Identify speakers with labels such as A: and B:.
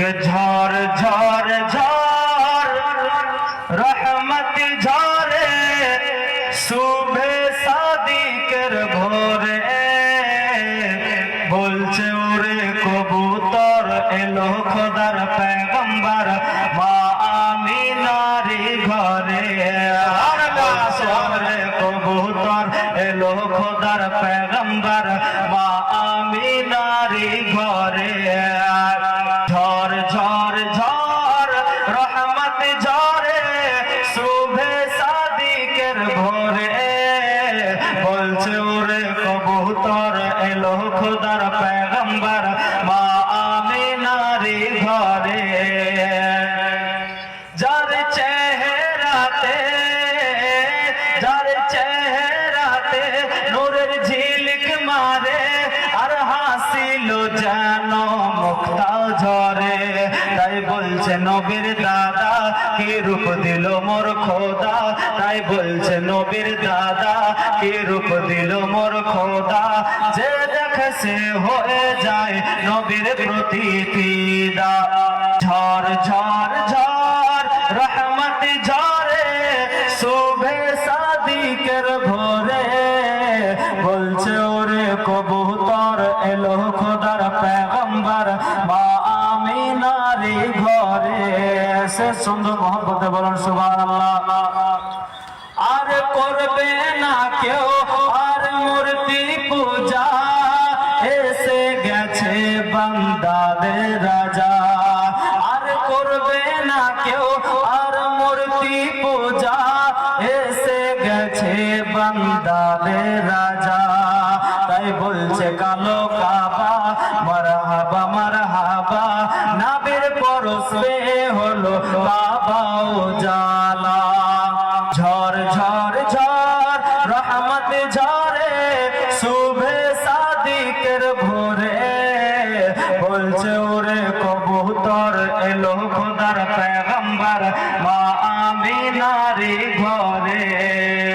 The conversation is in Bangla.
A: ঝড় ঝড় ঝড় শুভে সাদিকের ভোরে বলছে, ওরে কবুতর, এলো খোদার পেগম্বর মা আমিনারি ঘরে আর বাসরে কবুতর, এলো খোদার পেগম্বর মা আমিনারি ঘরে এলো খোদার পেগম্বর, মা আমিনারি ঘরে। যার চেহারাতে যার চেহারাতে নূরের ঝিলিক মারে, আর হাসিল যেন মুক্তা ঝরে। তাই বলছে নবীর দাদা, কি রূপ দিল মোর খোদা? তাই বলছে নবীর দাদা, কি রূপ দিল মোর খোদা? যে দেখে সে হয়ে যায় নবীর প্রতি ফিদা ঝড় ঝড় ঝড়, রহমত ঝরে শোভে সাদিকের ভোরে। বলছে, ওরে কবুতর, এলো খোদার পেগম্বর, মা আমিনারি ঘরে। সে সুন্দর মহব্বতে বলুন আর করবে না কেউ? আর মূর্তি পূজা এসে গেছে বান্দাদের রাজা। আর করবে না কেউ? আর মূর্তি পূজা এসে গেছে বান্দাদের রাজা। তাই বলছে কালো কাবা, মারহাবা মারহাবা। নাবির পরশে হলো কাবা জালা রহমত ঝরে, শুভে সাদিকের ভোরে। বলছে, ওরে কবুতর, এলো খোদার পেগম্বর মা আমিনারি ঘরে। আল্লাহ